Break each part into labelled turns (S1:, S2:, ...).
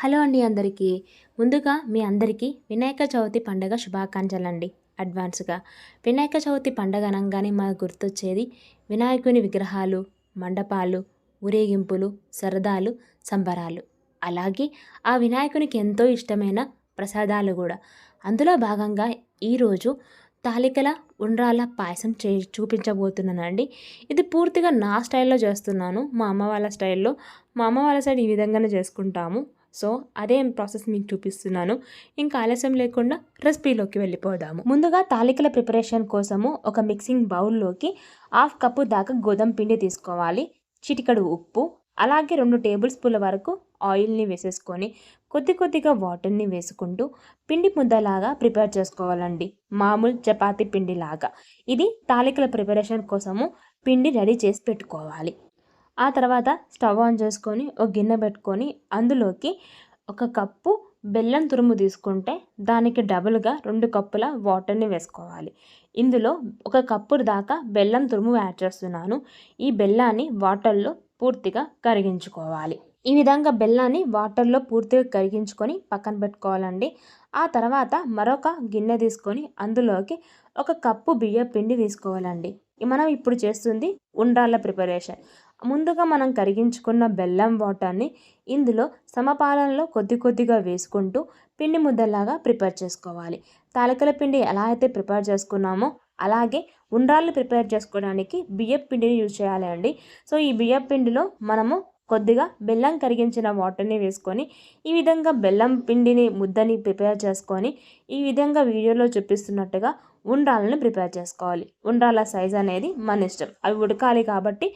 S1: Hello అండి అందరికీ. ముందుగా మీ అందరికీ వినాయక చవితి పండగ శుభాకాంక్షలు అండి అడ్వాన్స్గా వినాయక చవితి పండగ అనగానే మాకు గుర్తొచ్చేది వినాయకుని విగ్రహాలు మండపాలు ఊరేగింపులు సరదాలు సంబరాలు. అలాగే ఆ వినాయకునికి ఎంతో ఇష్టమైన ప్రసాదాలు కూడా. అందులో భాగంగా ఈరోజు తాలికల ఉండ్రాల పాయసం చే చూపించబోతున్నానండి. ఇది పూర్తిగా నా స్టైల్లో చేస్తున్నాను. మా అమ్మ వాళ్ళ స్టైల్లో. మా అమ్మ వాళ్ళ సైడ్ ఈ విధంగానే చేసుకుంటాము. సో అదే ప్రాసెస్ మీకు చూపిస్తున్నాను. ఇంకా ఆలస్యం లేకుండా రెసిపీలోకి వెళ్ళిపోదాము. ముందుగా తాలికల ప్రిపరేషన్ కోసము ఒక మిక్సింగ్ బౌల్లోకి హాఫ్ కప్పు దాకా గోధుమ పిండి తీసుకోవాలి. చిటికడు ఉప్పు అలాగే రెండు టేబుల్ స్పూన్ల వరకు ఆయిల్ని వేసేసుకొని కొద్ది కొద్దిగా వాటర్ని వేసుకుంటూ పిండి ముద్దలాగా ప్రిపేర్ చేసుకోవాలండి. మామూలు చపాతీ పిండిలాగా. ఇది తాలికల ప్రిపరేషన్ కోసము పిండి రెడీ చేసి పెట్టుకోవాలి. ఆ తర్వాత స్టవ్ ఆన్ చేసుకొని ఒక గిన్నె పెట్టుకొని అందులోకి ఒక కప్పు బెల్లం తురుము తీసుకుంటే దానికి డబుల్గా రెండు కప్పుల వాటర్ని వేసుకోవాలి. ఇందులో ఒక కప్పు దాకా బెల్లం తురుము యాడ్ చేస్తున్నాను. ఈ బెల్లాన్ని వాటర్లో పూర్తిగా కరిగించుకోవాలి. ఈ విధంగా బెల్లాన్ని వాటర్లో పూర్తిగా కరిగించుకొని పక్కన పెట్టుకోవాలండి. ఆ తర్వాత మరొక గిన్నె తీసుకొని అందులోకి ఒక కప్పు బియ్య పిండి తీసుకోవాలండి. మనం ఇప్పుడు చేస్తుంది ఉండ్రాళ్ళ ప్రిపరేషన్. ముందుగా మనం కరిగించుకున్న బెల్లం వాటర్ని ఇందులో సమపాలనలో కొద్ది కొద్దిగా వేసుకుంటూ పిండి ముద్దలాగా ప్రిపేర్ చేసుకోవాలి. తాలికల పిండి ఎలా అయితే ప్రిపేర్ చేసుకున్నామో అలాగే ఉండ్రాళ్ళు ప్రిపేర్ చేసుకోవడానికి బియ్యం పిండిని యూజ్ చేయాలి అండి. సో ఈ బియ్యం పిండిలో మనము కొద్దిగా బెల్లం కరిగించిన వాటర్ని వేసుకొని ఈ విధంగా బెల్లం పిండిని ముద్దని ప్రిపేర్ చేసుకొని ఈ విధంగా వీడియోలో చూపిస్తున్నట్టుగా ఉండ్రాలను ప్రిపేర్ చేసుకోవాలి. ఉండ్రాల సైజ్ అనేది మన ఇష్టం. అవి ఉడకాలి కాబట్టి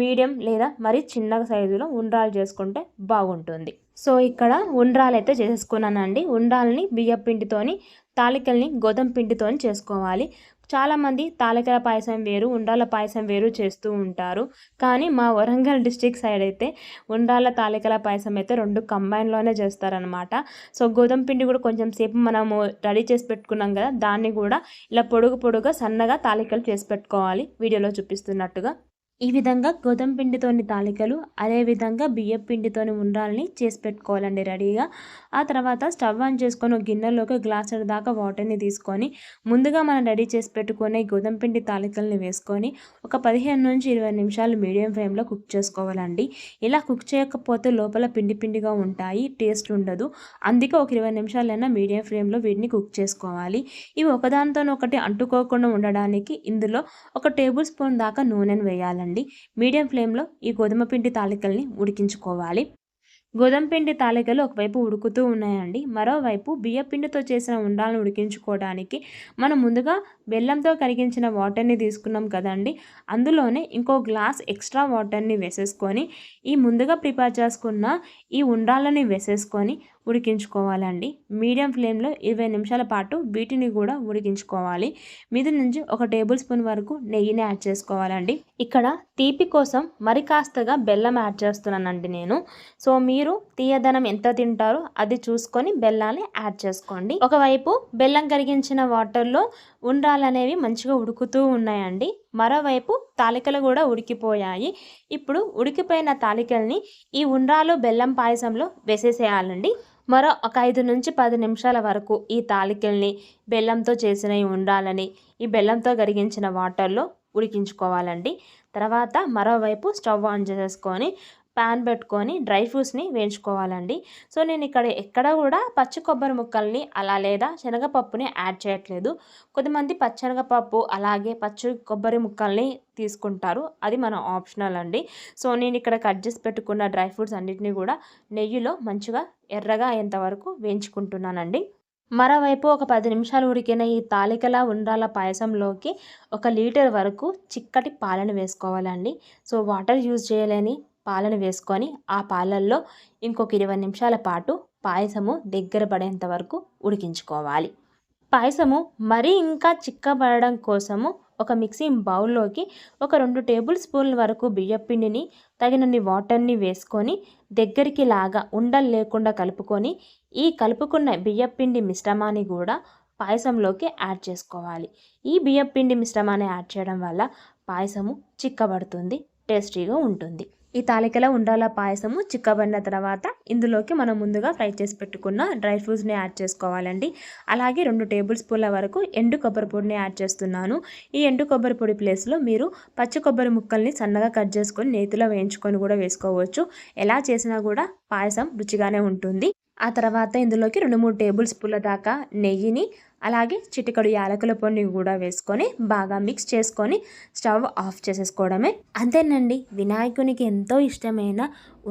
S1: మీడియం లేదా మరి చిన్న సైజులో ఉండ్రాలు చేసుకుంటే బాగుంటుంది. సో ఇక్కడ ఉండ్రాలు అయితే చేసుకున్నానండి ఉండ్రాలని బియ్యం పిండితోని తాలికల్ని గోధుమ పిండితోని చేసుకోవాలి. చాలామంది తాలకల పాయసం వేరు ఉండాల పాయసం వేరు చేస్తూ ఉంటారు. కానీ మా వరంగల్ డిస్టిక్ సైడ్ అయితే ఉండాల తాలికల పాయసం అయితే రెండు కంబైన్లోనే చేస్తారనమాట సో గోధుమ పిండి కూడా కొంచెం సేపు మనము రెడీ చేసి పెట్టుకున్నాం కదా దాన్ని కూడా ఇలా పొడుగు పొడుగా సన్నగా తాలికలు చేసి పెట్టుకోవాలి. వీడియోలో చూపిస్తున్నట్టుగా. ఈ విధంగా గోధుమ పిండితోని తాలికలు అదేవిధంగా బియ్యం పిండితోని ఉండాలని చేసి పెట్టుకోవాలండి రెడీగా. ఆ తర్వాత స్టవ్ ఆన్ చేసుకొని ఒక గిన్నెలోకి గ్లాసుల దాకా వాటర్ని తీసుకొని ముందుగా మనం రెడీ చేసి పెట్టుకునే గోధుమ పిండి తాలికల్ని వేసుకొని ఒక పదిహేను నుంచి ఇరవై నిమిషాలు మీడియం ఫ్లేమ్లో కుక్ చేసుకోవాలండి. ఇలా కుక్ చేయకపోతే లోపల పిండి పిండిగా ఉంటాయి టేస్ట్ ఉండదు. అందుకే ఒక ఇరవై నిమిషాలైనా మీడియం ఫ్లేమ్లో వీటిని కుక్ చేసుకోవాలి. ఇవి ఒకదానితోనొకటి అంటుకోకుండా ఉండడానికి ఇందులో ఒక టేబుల్ స్పూన్ దాకా నూనెను వేయాలండి. చేసుకోండి మీడియం ఫ్లేమ్లో ఈ గోధుమ పిండి తాలికల్ని ఉడికించుకోవాలి. గోధుమ పిండి తాలికలు ఒకవైపు ఉడుకుతూ ఉన్నాయండి. మరోవైపు బియ్యపిండితో చేసిన ఉండాలను ఉడికించుకోవడానికి మనం ముందుగా బెల్లంతో కరిగించిన వాటర్ని తీసుకున్నాం కదండి. అందులోనే ఇంకో గ్లాస్ ఎక్స్ట్రా వాటర్ని వేసేసుకొని ఈ ముందుగా ప్రిపేర్ చేసుకున్న ఈ ఉండాలని వేసేసుకొని ఉడికించుకోవాలండి. మీడియం ఫ్లేమ్లో ఇరవై నిమిషాల పాటు వీటిని కూడా ఉడికించుకోవాలి. మీద నుంచి ఒక టేబుల్ స్పూన్ వరకు నెయ్యిని యాడ్ చేసుకోవాలండి. ఇక్కడ తీపి కోసం మరి కాస్తగా బెల్లం యాడ్ చేస్తున్నానండి నేను. సో మీరు తీయదనం ఎంత తింటారో అది చూసుకొని బెల్లాన్ని యాడ్ చేసుకోండి. ఒకవైపు బెల్లం కరిగించిన వాటర్లో ఉండ్రాలు అనేవి మంచిగా ఉడుకుతూ ఉన్నాయండి. మరోవైపు తాలికలు కూడా ఉడికిపోయాయి. ఇప్పుడు ఉడికిపోయిన తాలికల్ని ఈ ఉండ్రాలు బెల్లం పాయసంలో వేసేసేయాలండి. మరో ఒక ఐదు నుంచి పది నిమిషాల వరకు ఈ తాలికల్ని బెల్లంతో చేసిన ఈ ఉండాలని ఈ బెల్లంతో కరిగించిన వాటర్లో ఉడికించుకోవాలండి. తర్వాత మరోవైపు స్టవ్ ఆన్ చేసేసుకొని ప్యాన్ పెట్టుకొని డ్రై ఫ్రూట్స్ని వేయించుకోవాలండి. సో నేను ఇక్కడ ఎక్కడ కూడా పచ్చి కొబ్బరి ముక్కల్ని అలా లేదా శనగపప్పుని యాడ్ చేయట్లేదు. కొద్దిమంది పచ్చనగపప్పు అలాగే పచ్చి కొబ్బరి ముక్కల్ని తీసుకుంటారు. అది మన ఆప్షనల్ అండి. సో నేను ఇక్కడ కట్ చేసి పెట్టుకున్న డ్రై ఫ్రూట్స్ అన్నిటిని కూడా నెయ్యిలో మంచిగా ఎర్రగా అయ్యేంత వేయించుకుంటున్నానండి. మరోవైపు ఒక పది నిమిషాలు ఉడికిన ఈ తాలికల ఉండాల పాయసంలోకి ఒక లీటర్ వరకు చిక్కటి పాలను వేసుకోవాలండి. సో వాటర్ యూజ్ చేయలేని పాలను వేసుకొని ఆ పాలల్లో ఇంకొక ఇరవై నిమిషాల పాటు పాయసము దగ్గర పడేంత వరకు ఉడికించుకోవాలి. పాయసము మరీ ఇంకా చిక్కబడడం కోసము ఒక మిక్సింగ్ బౌల్లోకి ఒక రెండు టేబుల్ స్పూన్ల వరకు బియ్యపిండిని తగినన్ని వాటర్ని వేసుకొని దగ్గరికి లాగా ఉండలు లేకుండా కలుపుకొని ఈ కలుపుకున్న బియ్యపిండి మిశ్రమాన్ని కూడా పాయసంలోకి యాడ్ చేసుకోవాలి. ఈ బియ్యపిండి మిశ్రమాన్ని యాడ్ చేయడం వల్ల పాయసము చిక్కబడుతుంది టేస్టీగా ఉంటుంది. ఈ తాలికలో ఉండాల పాయసము చిక్కబడిన తర్వాత ఇందులోకి మనం ముందుగా ఫ్రై చేసి పెట్టుకున్న డ్రై ఫ్రూట్స్ని యాడ్ చేసుకోవాలండి. అలాగే రెండు టేబుల్ స్పూన్ల వరకు ఎండు కొబ్బరి పొడిని యాడ్ చేస్తున్నాను. ఈ ఎండు కొబ్బరి పొడి ప్లేస్లో మీరు పచ్చి కొబ్బరి ముక్కల్ని సన్నగా కట్ చేసుకొని నేతిలో వేయించుకొని కూడా వేసుకోవచ్చు. ఎలా చేసినా కూడా పాయసం రుచిగానే ఉంటుంది. ఆ తర్వాత ఇందులోకి రెండు మూడు టేబుల్ స్పూన్ల దాకా నెయ్యిని అలాగే చిటికడు యాలకుల పొడిని కూడా వేసుకొని బాగా మిక్స్ చేసుకొని స్టవ్ ఆఫ్ చేసేసుకోవడమే. అంతేనండి వినాయకునికి ఎంతో ఇష్టమైన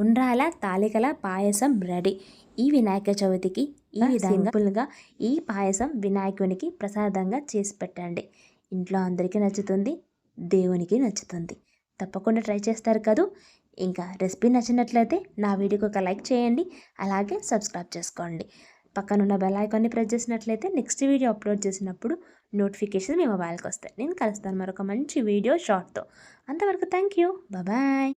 S1: ఉండ్రాల తాలికల పాయసం రెడీ. ఈ వినాయక చవితికి ఈ విధంగా సింపుల్గా. ఈ పాయసం వినాయకునికి ప్రసాదంగా చేసి పెట్టండి. ఇంట్లో అందరికీ నచ్చుతుంది దేవునికి నచ్చుతుంది. తప్పకుండా ట్రై చేస్తారు కదూ. ఇంకా రెసిపీ నచ్చినట్లయితే నా వీడియోకి ఒక లైక్ చేయండి అలాగే సబ్స్క్రైబ్ చేసుకోండి. పక్కనున్న బెల్ ఐకాన్ని ప్రెస్ చేసినట్లయితే నెక్స్ట్ వీడియో అప్లోడ్ చేసినప్పుడు నోటిఫికేషన్ మీ మొబైల్కి వస్తాయి. నేను కలుస్తాను మరొక మంచి వీడియో షార్ట్తో అంతవరకు థ్యాంక్ యూ బాయ్